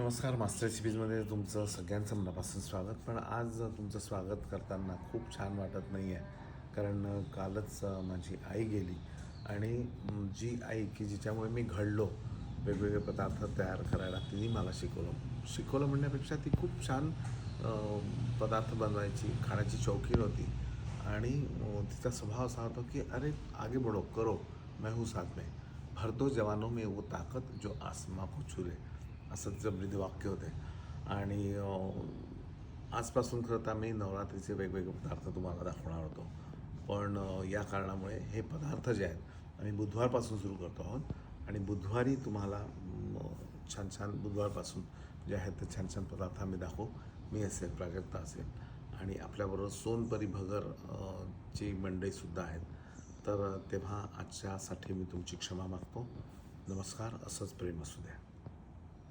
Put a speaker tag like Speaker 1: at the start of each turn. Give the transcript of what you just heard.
Speaker 1: नमस्कार मास्टर रेसिपीजमध्ये तुमचं सगळ्यांचं मनापासून स्वागत. पण आज तुमचं स्वागत करताना खूप छान वाटत नाही आहे कारण कालच माझी आई गेली आणि जी आई की जिच्यामुळे मी घडलो वेगवेगळे पदार्थ तयार करायला तिने मला शिकवलं. शिकवलं म्हणण्यापेक्षा ती खूप छान पदार्थ बनवायची खाण्याची चौकीर होती. आणि तिचा स्वभाव असा होता की अरे आगे बढो करो मैं हूँ साथ में. भर दो जवानों में वो ताकत जो आसमा को छुले. असं तिचं वाक्य होते. आणि आजपासून खरं तर आम्ही नवरात्रीचे वेगवेगळे पदार्थ तुम्हाला दाखवणार होतो. पण या कारणामुळे हे पदार्थ जे आहेत आम्ही बुधवारपासून सुरू करतो आहोत. आणि बुधवारी तुम्हाला छान छान बुधवारपासून जे आहेत ते छान छान पदार्थ आम्ही दाखवू. मी असेल प्राजक्ता असेल. आणि आपल्याबरोबर सोनपरी भगर ची मंडईसुद्धा आहेत. तर तेव्हा आजच्यासाठी मी तुमची क्षमा मागतो. नमस्कार असंच प्रेम असू द्या.